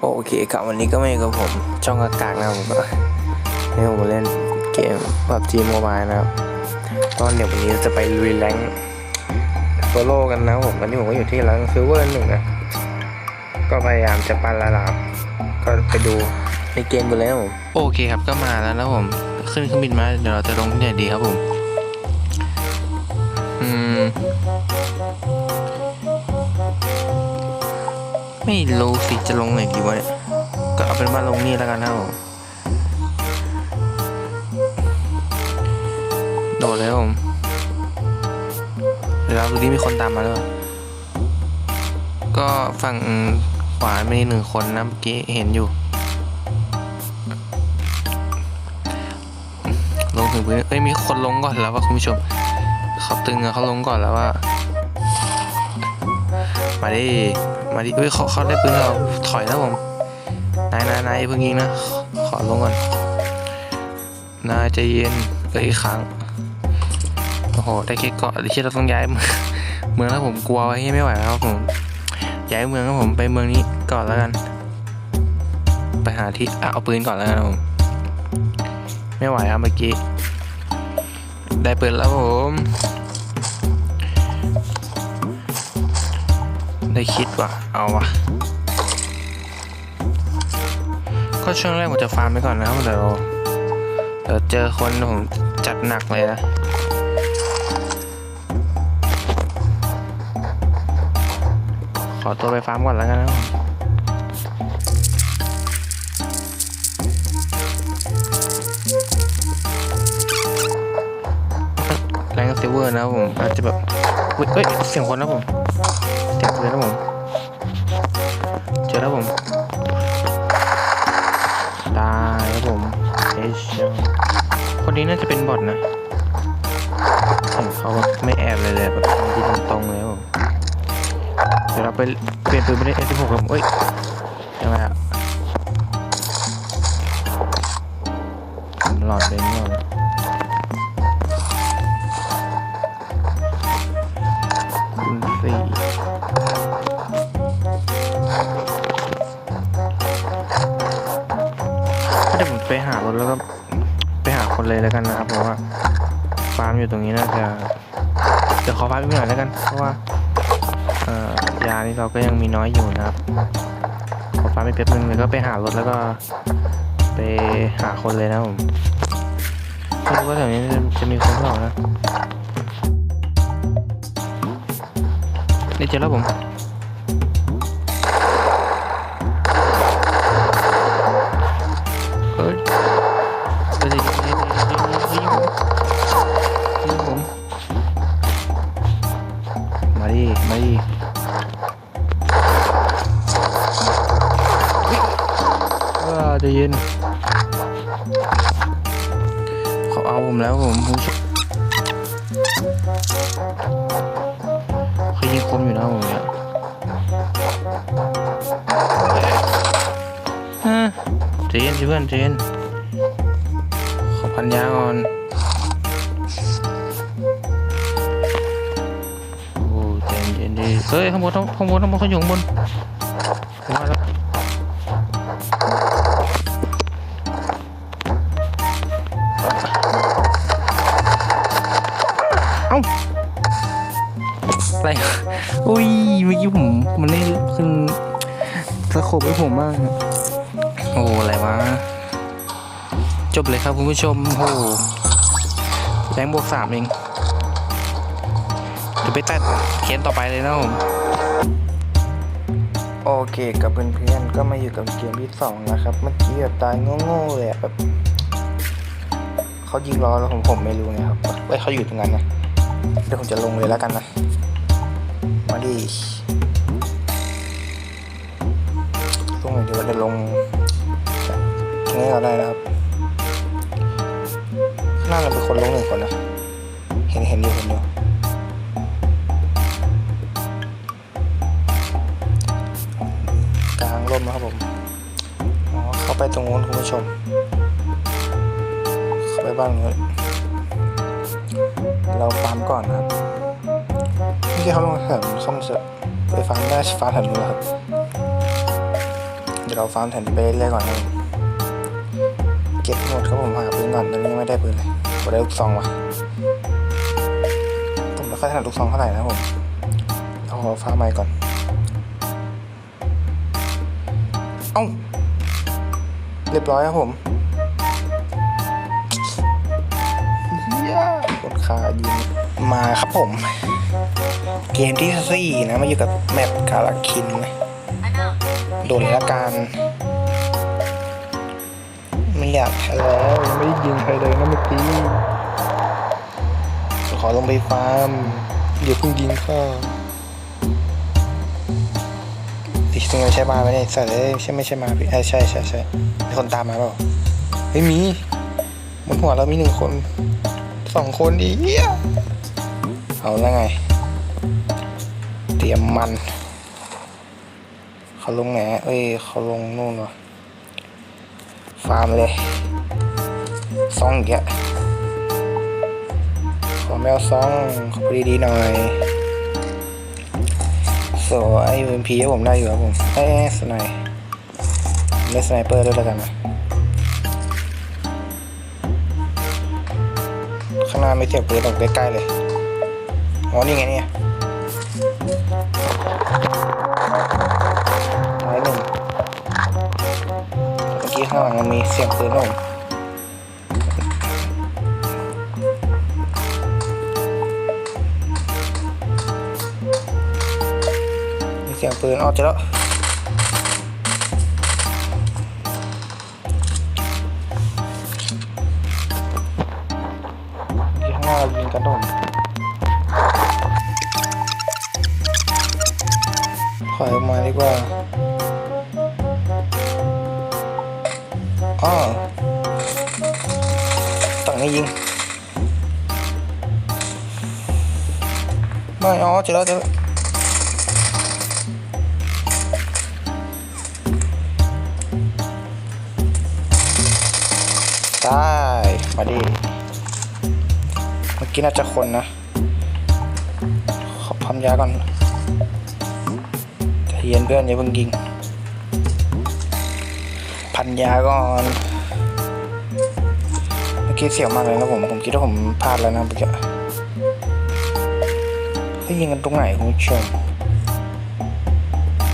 โอเคครับวันนี้ก็ไม่กับผมช่องอากาศนะครับผมก็ให้ผมเล่นเกมแบบจีโมบายนะครับตอนเดี๋ยววันนี้จะไปลุยแรงโซโล่กันนะผมตอนนี้ผมก็อยู่ที่แรงซิลเวอร์หนึ่งนะก็พยายามจะปันระดับก็ไปดูในเกมกันเลยครับผมโอเคครับก็มาแล้วนะผม ขึ้นเครื่องบินมาเดี๋ยวเราจะลงที่ไหนดีครับผม อืม ไม่รู้สิจะลงไหนดีวะเนี่ยก็เอาเป็นว่าลงนี่แล้วกันนะผมโดดเลยครับผมเดี๋ยวเราดูที่มีคนตามมาด้วยก็ฝั่งขวามีหนึ่งคนนะเมื่อกี้เห็นอยู่ ลงถึงพื้นเอ้ยมีคนลงก่อนแล้วว่าคุณผู้ชมเขาตึงอะเขาลงก่อนแล้วว่า มาดิ มาดิเอ้ยเขาเขาได้ปืนเราถอยแล้วผมนายนายนายเพิ่งยิงนะ ขอลงก่อนนายใจเย็นเอ้ยอีกครั้งโอ้โหได้แค่เกาะดิฉันเราต้องย้ายเมืองแล้วผมกลัวไว้ไม่ไหวแล้วผมย้ายเมืองครับผมไปเมืองนี้ก่อนแล้วกัน ไปหาที่อะเอาปืนก่อนแล้วกันผมไม่ไหวครับเมื่อกี้ได้ปืนแล้วผม ได้คิดว่าเอาวะก็ช่วงแรกผมจะฟาร์มไปก่อนนะครับเดี๋ยวเดี๋ยวเจอคนผมจัดหนักเลยนะขอตัวไปฟาร์มก่อนแล้วกันนะแรงซิลเวอร์นะผมอาจจะแบบเอ้ยเสียงคนนะผม เจอแล้วผมเจอแล้วผมตายแล้วผมเอชคนนี้น่าจะเป็นบอทนะเห็นเขาแบบไม่แอบเลยเลยแบบยิงตรงเลยครับผมเดี๋ยวเราไปเปลี่ยนปืนไปเล่น S16 ครับผมเอ้ย ไปหารถแล้วก็ไปหาคนเลยแล้วกันนะครับเพราะว่าฟาร์มอยู่ตรงนี้น่าจะเดี๋ยวขอฟาร์มอีกหน่อยแล้วกัน เพราะว่าเอ่อยานี่เราก็ยังมีน้อยอยู่นะครับขอฟาร์มไปแป๊บนึงแล้วก็ไปหารถแล้วก็ไปหาคนเลยนะผมไม่รู้ว่าแถวนี้จะมีคนหรือเปล่านะได้เจอแล้วผม ใจะเย็นเขาเอาผมแล้วผมผู้ชมเขายิงคมอยู่นะผมเนี่ยฮะใจนเพื่อนใจนขอพันยาก่อนโอ้ใจนเย็นดีเฮ้ยข้างบนข้างบนข้างบนเขาอยู่ข้างบน ขบให้ผมมากครับโอ้อะไรวะ จบเลยครับคุณผู้ชมโอ้โหแรงบวกสามเองเดี๋ยวไปตัดเขียนต่อไปเลยนะผมโอเคกับเพื่อนๆก็มาอยู่กับเกมที่สองนะครับ เมื่อกี้แบบตายโง่ๆเลยอะแบบเขายิงล้อแล้วผมผมไม่รู้ไงครับไว้ยเขาอยู่ตรงนั้นนะเดี๋ยวผมจะลงเลยแล้วกันนะ มาดิ ลงไหนดีว่าจะลงนี้ก็ได้นะครับน่าจะเป็นคนลงหนึ่งคนนะ เห็นเห็นอยู่เห็นอยู่กลางร่มนะครับผมอ๋อเข้าไปตรงนู้นคุณผู้ชม เข้าไปบ้านนู้นเราฟาร์มก่อนนะครับเมื่อกี้เขาลงแถวช่องเสร็จไปฟาร์มได้ฟาร์มแถวนู้นแล้วครับ เราฟาร์มแถนี้ไปเรื่อยๆก่อนนะเก็บหมดครับผมหาปืนก่อนตอนนี้ยังไม่ได้ปืนเลยผมได้ลูกซองว่ะผมไม่ค่อยถนัดลูกซองเท่าไหร่นะผมเอาฟาร์มใหม่ก่อน เอ้า เรียบร้อยครับผมเฮียกดขายิงมาครับผม เกมที่สี่นะมาอยู่กับแมปกาลาคินนะ ดนละกัน ไม่อยากแล้วไม่ได้ยิงใครเลยนะเมื่อกี้ ขอลงไปฟาร์ม เดี๋ยวเพิ่งยิงข้าติดตรงนั้นใช่มาไหมเนี่ยใส่เลยใช่ไม่ใช่มาพี่เอ้ยใช่ใช่ใช่มีคนตามมาเปล่าเฮ้ยมีบนหัวเรามีหนึ่งคนสองคนดีเอาแล้วไง เตรียมมัน เขาลงไหนเอ้ยเขาลงนู่นวะฟาร์มเลยซองอีกอะขอแมวซองขอดีๆหน่อยโซไอ้ UMP ให้ผมได้อยู่ครับผมเอ้สไนป์ผมได้สไนเปอร์ด้วยแล้วกันนะข้างหน้าไม่เสียบปืนตรงใกล้ๆเลยอ๋อนี่ไงเนี่ย ข้างหลังมันมีเสียงปืนนะผมมีเสียงปืนออกจะแล้วที่ข้างหน้าเรายิงกันนะผมถอยออกมาดีกว่า อ๋อต่างนี้ยิง ไม่ อ๋อเจอแล้วเจอแล้วตายมาดิ เมื่อกี้น่าจะคนนะ ขอพัมยาก่อนใจเย็นเพื่อนอย่าเพิ่งยิง พันยาก่อน เมื่อกี้เสียวมากเลยนะผม ผมคิดว่าผมพลาดแล้วนะเมื่อกี้เฮ้ยยิงกันตรงไหนคุณผู้ชม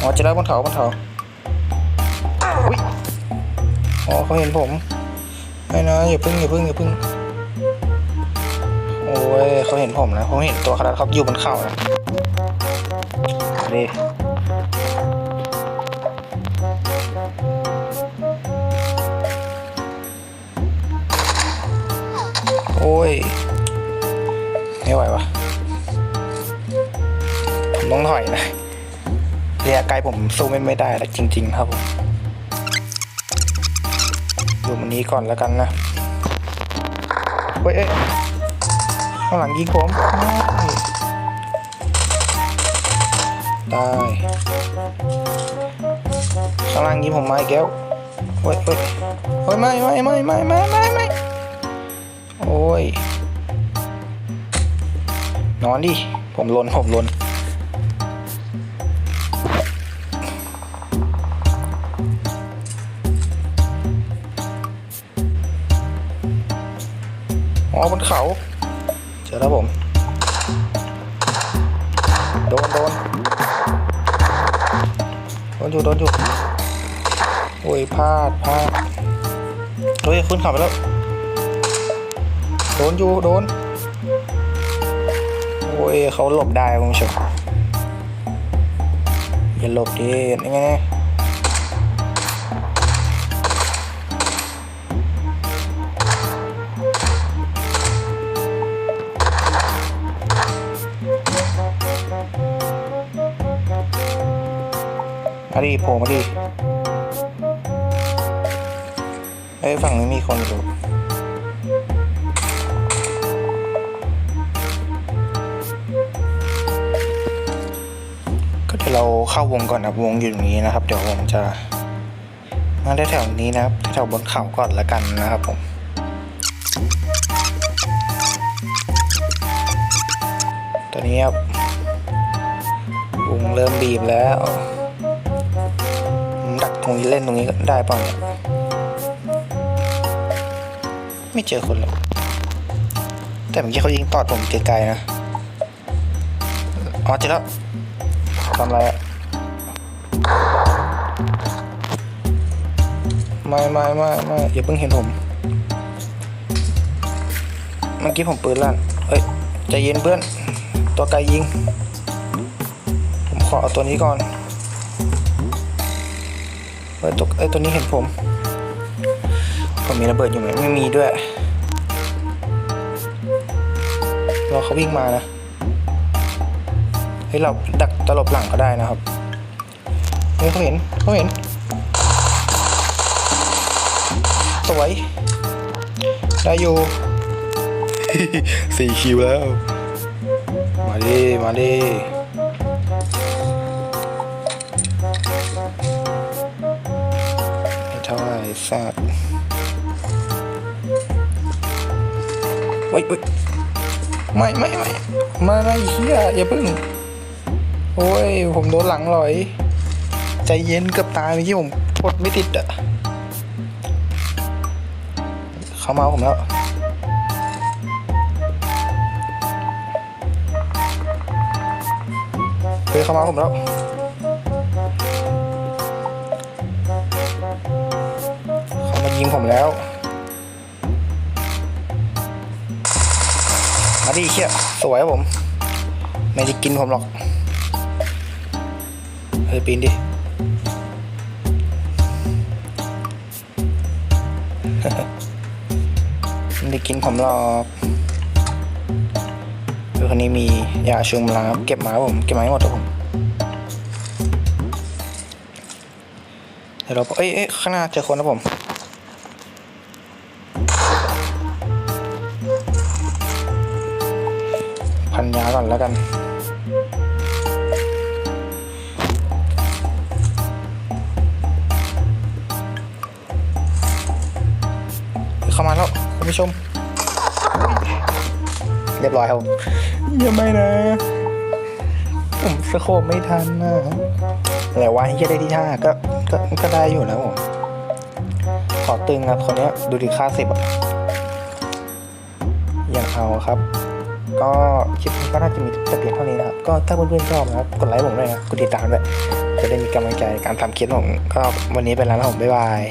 อ๋อจะได้บนเขาบนเขาอุ้ยอ๋อเขาเห็นผมไม่นะอย่าพึ่งอย่าพึ่งอย่าพึ่งโอ้ยเขาเห็นผมนะผมเห็นตัวเขาแล้วเขาอยู่บนเขานะดี ยไม่ไหววะผมต้องถอยนะระยะไกลผมสู้ไม่ไม่ได้แล้วจริง ๆ ครับผมอยู่มันนี้ก่อนแล้วกันนะเฮ้ยเอ้ยข้างหลังยิงผมได้ข้างหลังยิงผมมาอีกแล้วเฮ้ยเฮ้ยเฮ้ยไม่ไม่ไม่ไม่ไม่ไม่ไม่โอ้ย นอนดิ ผมลน ผมลน อ๋อบนเขา เจอแล้วผม โดน โดน โดนอยู่ โดนอยู่ โอ้ยพลาดพลาด เฮ้ย ขึ้นขับไปแล้ว โดนอยู่โดน โอ้ยเขาหลบได้คุณผู้ชมอย่าหลบดิยังไงมาดิโผล่มาดิเอ้ยฝั่งนี้มีคนอยู่ เข้าวงก่อนนะวงอยู่ตรงนี้นะครับ เดี๋ยวผมจะ มาได้แถวนี้นะครับแถวบนเขาก่อนละกันนะครับผมตอนนี้ครับวงเริ่มบีบแล้วผมดักตรงนี้เล่นตรงนี้ก็ได้ป่าเนี่ยไม่เจอคนเลยแต่เมื่อกี้เขายิงตอดผมไกลๆนะอ๋อเจอแล้วทำอะไรอะ ไม่ไม่ไม่ไม่อย่าเพิ่งเห็นผม เมื่อกี้ผมปืนลั่นเอ้ยใจเย็นเพื่อน ตัวไกลยิง ผมขอเอาตัวนี้ก่อนเอ้ยตัวเอ้ยตัวนี้เห็นผม ผมมีระเบิดอยู่ไหมไม่มีด้วยรอเขาวิ่งมานะเฮ้ยเราดักตลบหลังก็ได้นะครับเฮ้ยเขาเห็นเขาเห็น สวย ได้อยู่สี่คิวแล้ว มาดิ มาดิไม่เท่าไหร่สัตว์เฮ้ยเฮ้ยไม่ไม่ไม่มาไม่เฮียอย่าเพิ่ง โอ้ย ผมโดนหลังหลอย ใจเย็นเกือบตายเมื่อกี้ผมกดไม่ติดอะ เขามาเอาผมแล้วเฮ้ยเข้ามาผมแล้วเขามายิงผมแล้วมาดิเชี่ยสวยครับผม ไม่ได้กินผมหรอก เฮ้ยปีนดิ ได้กินผมหรอกคือคนนี้มียาชูกำลังเก็บมาผมเก็บมาให้หมดครับผมเดี๋ยวเราเอ้ยเอ้ยข้างหน้าเจอคนนะผมพันยาก่อนแล้วกันเข้ามาแล้วคุณผู้ชม รียบร้อยครับผมอย่าไม่นะผมสโคปไม่ทันนะแต่ว่าที่จะได้ที่ห้าก็ก็ก็ได้อยู่นะผมขอตึงครับคนเนี้ยดูดิค่าสิบอะยังเอาครับ ก็คลิปนี้ก็น่าจะมีแต่เพียงเท่านี้นะครับ ก็ถ้าเพื่อนๆชอบนะครับ กดไลค์ผมด้วยนะกดติดตามด้วยจะได้มีกำลังใจในการทำคลิปผมก็วันนี้ไปแล้วนะผมบ๊ายบาย